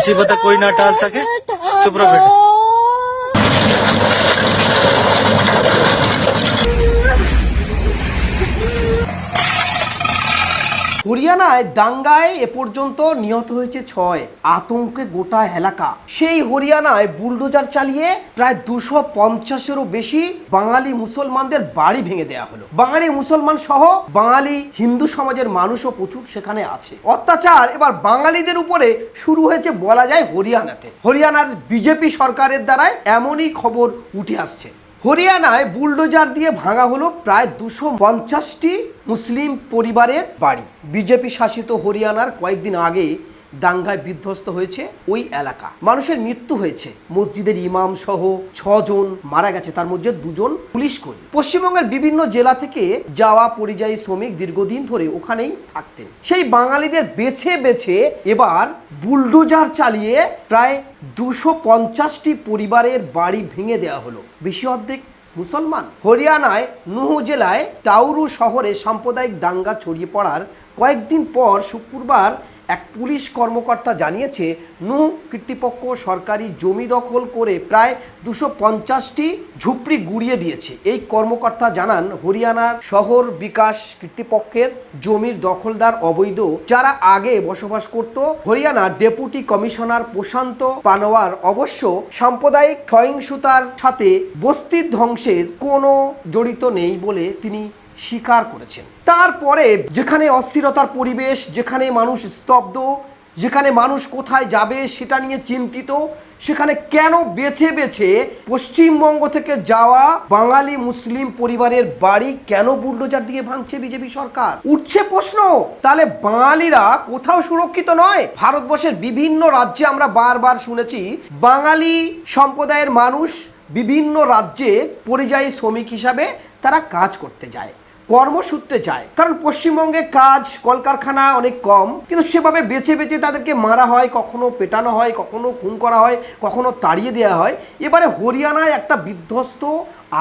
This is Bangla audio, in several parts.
मुसीबत कोई ना टाल सके। चुप रहो बेटा। হরিয়ানায় দাঙ্গায় এ পর্যন্ত নিহত হয়েছে ছয়। আতঙ্কে গোটা এলাকা। সেই হরিয়ানায় বুলডোজার চালিয়ে প্রায় দুশো পঞ্চাশেরও বেশি বাঙালি মুসলমানদের বাড়ি ভেঙে দেওয়া হলো। বাঙালি মুসলমান সহ বাঙালি হিন্দু সমাজের মানুষও প্রচুর সেখানে আছে। অত্যাচার এবার বাঙালিদের উপরে শুরু হয়েছে বলা যায় হরিয়ানাতে। হরিয়ানার বিজেপি সরকারের দ্বারাই এমনই খবর উঠে আসছে। হরিয়ানায় বুলডোজার দিয়ে ভাঙা হলো প্রায় দুশো পঞ্চাশটি মুসলিম পরিবারের বাড়ি। বিজেপি শাসিত হরিয়ানার কয়েকদিন আগে দাঙ্গায় বিধ্বস্ত হয়েছে ওই এলাকা। মানুষের মৃত্যু হয়েছে। মসজিদের ইমাম সহ ছজন মারা গেছে। তার মধ্যে দুজন পুলিশ কর্মী। পশ্চিমবঙ্গের বিভিন্ন জেলা থেকে যাওয়া পরিযায়ী শ্রমিক দীর্ঘদিন ধরে ওখানেই থাকতেন। সেই বাঙালিদের বেছে বেছে এবার বুলডোজার চালিয়ে প্রায় দুশো পঞ্চাশটি পরিবারের বাড়ি ভেঙে দেওয়া হলো। বেশি অর্ধেক মুসলমান। হরিয়ানায় নুহু জেলায় টাউরু শহরে সাম্প্রদায়িক দাঙ্গা ছড়িয়ে পড়ার কয়েকদিন পর শুক্রবার এক পুলিশ কর্মকর্তা জানিয়েছে, নু কর্তৃপক্ষ সরকারি জমি দখল করে প্রায় দুশো পঞ্চাশটি ঝুপড়ি গুড়িয়ে দিয়েছে। এই কর্মকর্তা জানান, হরিয়ানার শহর বিকাশ কর্তৃপক্ষের জমির দখলদার অবৈধ যারা আগে বসবাস করত হরিয়ানার ডেপুটি কমিশনার প্রশান্ত পানোয়ার অবশ্য সাম্প্রদায়িক সহিংসতার সাথে বস্তির ধ্বংসের কোনো জড়িত নেই বলে তিনি স্বীকার করেছেন। তারপরে যেখানে অস্থিরতার পরিবেশ, যেখানে মানুষ স্তব্ধ, যেখানে মানুষ কোথায় যাবে সেটা নিয়ে চিন্তিত, সেখানে কেন বেছে বেছে পশ্চিমবঙ্গ থেকে যাওয়া বাঙালি মুসলিম পরিবারের বাড়ি কেন বুলডোজার দিয়ে ভাঙছে বিজেপি সরকার? উঠছে প্রশ্ন, তাহলে বাঙালিরা কোথাও সুরক্ষিত নয়। ভারতবর্ষের বিভিন্ন রাজ্যে আমরা বারবার শুনেছি, বাঙালি সম্প্রদায়ের মানুষ বিভিন্ন রাজ্যে পরিযায়ী শ্রমিক হিসাবে তারা কাজ করতে যায়। কর্মসূত্রে যায়। কারণ পশ্চিমবঙ্গে কাজ, কলকারখানা অনেক কম, কিন্তু সেভাবে বেছে বেছে তাদেরকে মারা হয়, কখনো পেটানো হয়, কখনো খুন করা হয়, কখনো তাড়িয়ে দেওয়া হয়। এবারে হরিয়ানায় একটা বিধ্বস্ত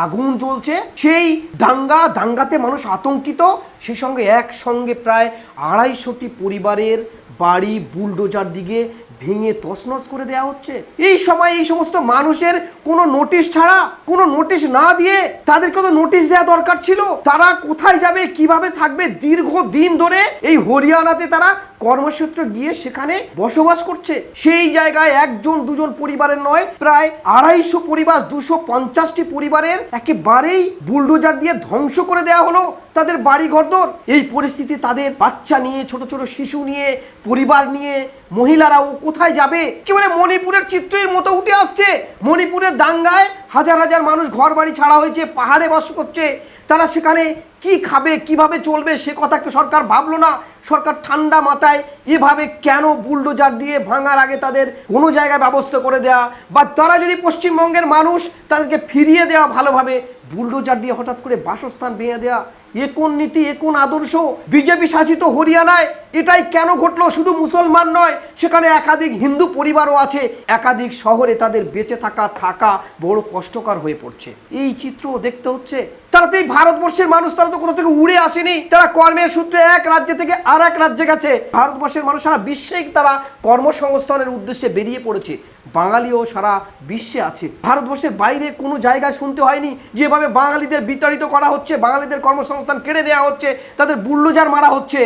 আগুন জ্বলছে। সেই দাঙ্গা, দাঙ্গাতে মানুষ আতঙ্কিত। সেই সঙ্গে একসঙ্গে প্রায় আড়াইশোটি পরিবারের বাড়ি, বুলডোজার দিকে ভেঙে তছনছ করে দেওয়া হচ্ছে। এই সময় এই সমস্ত মানুষের কোনো নোটিশ ছাড়া, কোনো নোটিশ না দিয়ে তাদেরকে তো নোটিশ দেওয়া দরকার ছিল। তারা কোথায় যাবে, কীভাবে থাকবে দীর্ঘ দিন ধরে এই হরিয়ানাতে তারা কর্মসূত্রে গিয়ে সেখানে বসবাস করছে। সেই জায়গায় একজন, দুজন পরিবারের নয়, প্রায় আড়াইশো পরিবার, দুশো পঞ্চাশটি পরিবারের একেবারেই বুলডোজার দিয়ে ধ্বংস করে দেওয়া হলো। তাদের বাড়ি ঘরদর। এই পরিস্থিতি তাদের বাচ্চা নিয়ে, ছোট ছোট শিশু নিয়ে, পরিবার নিয়ে মহিলারা ও কোথায় যাবে? কি বলে মণিপুরের চিত্রের মতো উঠে আসছে। মণিপুরের দাঙ্গায় হাজার হাজার মানুষ ঘর বাড়ি ছাড়া হয়েছে, পাহাড়ে বাস করছে। তারা সেখানে কি খাবে, কীভাবে চলবে, সে কথা কি সরকার ভাবলো না। সরকার ঠান্ডা মাথায় এভাবে কেন বুলডোজার দিয়ে ভাঙার আগে তাদের কোনো জায়গায় ব্যবস্থা করে দেওয়া বা তারা যদি পশ্চিমবঙ্গের মানুষ, তাদেরকে ফিরিয়ে দেওয়া ভালোভাবে, বুলডোজার দিয়ে হঠাৎ করে বাসস্থান ভেঙে দেওয়া এ কোন নীতি, এ কোন আদর্শ? বিজেপি শাসিত হরিয়ানায় এটাই কেন ঘটলো? শুধু মুসলমান নয়, সেখানে একাধিক হিন্দু পরিবারও আছে। একাধিক শহরে তাদের বেঁচে থাকা থাকা বড় কষ্টকর হয়ে পড়ছে। এই চিত্র দেখতে হচ্ছে। তারা তো এই ভারতবর্ষের মানুষ, তারা তো কোথা থেকে উড়ে আসেনি। তারা কর্মের সূত্রে এক রাজ্য থেকে আর এক রাজ্যে গেছে। ভারতবর্ষের মানুষ সারা বিশ্বেই তারা কর্মসংস্থানের উদ্দেশ্যে বেরিয়ে পড়েছে। বাঙালিও সারা বিশ্বে আছে। ভারতবর্ষের বাইরে কোনো জায়গায় শুনতে হয়নি যেভাবে বাঙালিদের বিতাড়িত করা হচ্ছে, বাঙালিদের কর্মসংস্থান কেড়ে নেওয়া হচ্ছে, তাদের বুল্ডোজার মারা হচ্ছে।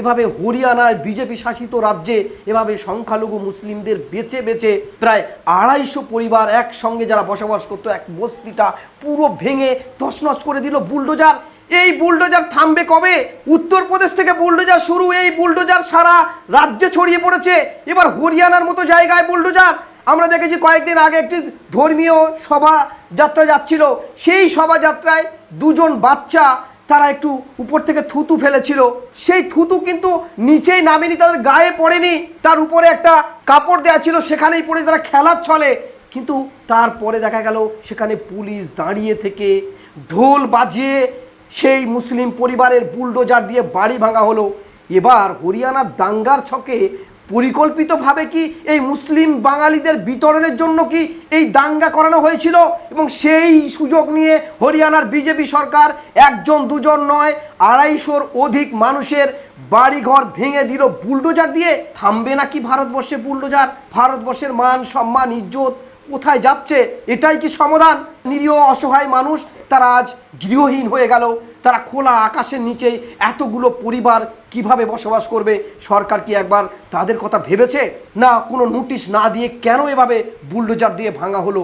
এভাবে হরিয়ানার বিজেপি শাসিত রাজ্যে এভাবে সংখ্যালঘু মুসলিমদের বেছে বেছে প্রায় আড়াইশো পরিবার একসঙ্গে যারা বসবাস করতো, এক বস্তিটা পুরো ভেঙে তছনছ করে দিল বুলডোজার। এই বুলডোজার থামবে কবে? উত্তরপ্রদেশ থেকে বুলডোজার শুরু, এই বুলডোজার সারা রাজ্যে ছড়িয়ে পড়েছে। এবার হরিয়ানার মতো জায়গায় বুলডোজার। আমরা দেখেছি কয়েকদিন আগে একটি ধর্মীয় শোভা যাত্রা যাচ্ছিল। সেই শোভাযাত্রায় দুজন বাচ্চা তারা একটু উপর থেকে থুতু ফেলেছিল। সেই থুতু কিন্তু নিচেই নামেনি, তাদের গায়ে পড়েনি। তার উপরে একটা কাপড় দেওয়া ছিল, সেখানেই পড়ে তারা খেলার ছলে। কিন্তু তারপরে দেখা গেল, সেখানে পুলিশ দাঁড়িয়ে থেকে ঢোল বাজিয়ে সেই মুসলিম পরিবারের বুলডোজার দিয়ে বাড়ি ভাঙা হলো। এবার হরিয়ানার দাঙ্গার ছকে পরিকল্পিতভাবে কি এই মুসলিম বাঙালিদের বিতরণের জন্য কি এই দাঙ্গা করানো হয়েছিল? এবং সেই সুযোগ নিয়ে হরিয়ানার বিজেপি সরকার একজন দুজন নয়, আড়াইশোর অধিক মানুষের বাড়িঘর ভেঙে দিল বুলডোজার দিয়ে। থামবে নাকি ভারতবর্ষে বুলডোজার? ভারতবর্ষের মান, সম্মান, ইজ্জত কোথায় যাচ্ছে? এটাই কি সমাধান? নিরীহ অসহায় মানুষ, তারা আজ গৃহহীন হয়ে গেল। তারা খোলা আকাশের নিচে এতগুলো পরিবার কীভাবে বসবাস করবে? সরকার কি একবার তাদের কথা ভেবেছে? না, কোনো নোটিশ না দিয়ে কেন এভাবে বুলডোজার দিয়ে ভাঙা হলো?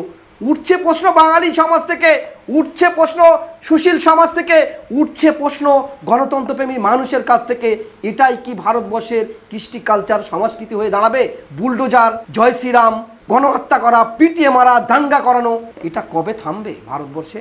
উঠছে প্রশ্ন বাঙালি সমাজ থেকে, উঠছে প্রশ্ন সুশীল সমাজ থেকে, উঠছে প্রশ্ন গণতন্ত্রপ্রেমী মানুষের কাছ থেকে। এটাই কি ভারতবর্ষের কৃষ্টি কালচার সংস্কৃতি হয়ে দাঁড়াবে? বুলডোজার, জয় শ্রীরাম। গণহত্যা করা পিটিয়ে মারা দাঙ্গা করানো এটা কবে থামবে ভারতবর্ষে?